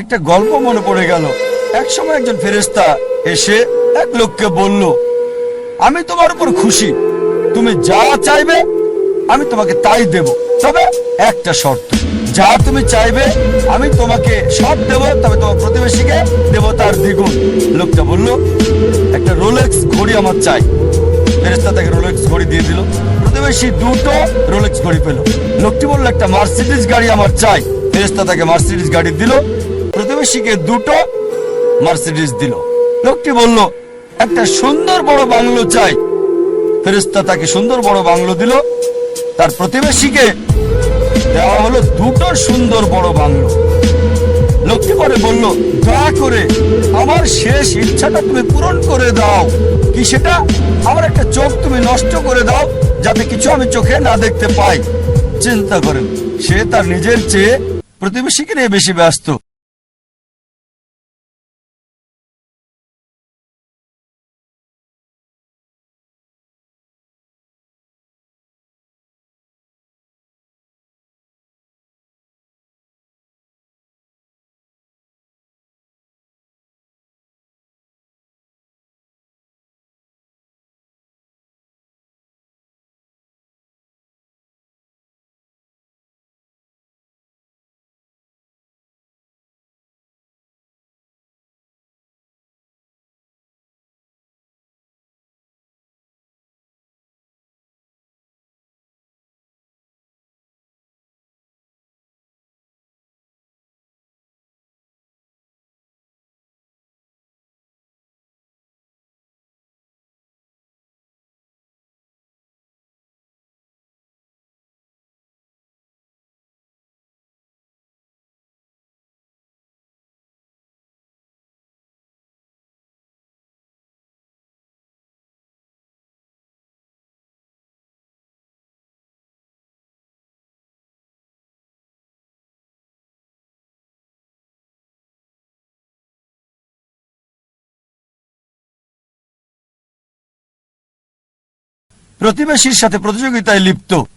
একটা গল্প মনে পড়ে গেল। এক সময় একজন ফেরেস্তা এসে এক লোককে বলল, আমি তোমার উপর খুশি। তুমি যা চাইবে, আমি তোমাকে তাই দেব। তবে একটা শর্ত, যা তুমি চাইবে, আমি তোমাকে সব দেব, তবে তোমার প্রতিবেশীকে দেব তার দ্বিগুণ। লোকটা বলল, একটা রোলেক্স ঘড়ি আমার চাই। ফেরেস্তা তাকে রোলেক্স ঘড়ি দিয়ে দিল। প্রতিবেশী দুটো রোলেক্স ঘড়ি পেল। লোকটি বলল, একটা মার্সিডিজ গাড়ি আমার চাই। ফেরেস্তা তাকে মার্সিডিজ গাড়ি দিল। প্রতিবেশীকে দুটো মার্সিডিজ দিল। লোকটি বলল, একটা সুন্দর বড় বাংলো চাই। ফেরেস্তা তাকে সুন্দর বড় বাংলো দিল। তার প্রতিবেশীকে দেওয়া হলো দুটো সুন্দর বড় বাংলো। লোকটি পরে বলল, দয়া করে আমার শেষ ইচ্ছাটা তুমি পূরণ করে দাও। কি সেটা? আমার একটা চোখ তুমি নষ্ট করে দাও, যাতে কিছু আমি চোখে না দেখতে পাই। চিন্তা করেন, সে তার নিজের চেয়ে প্রতিবেশীকে নিয়ে বেশি ব্যস্ত। Προτείνω εσείς είσατε πρωτοί και τα ελλειπτού.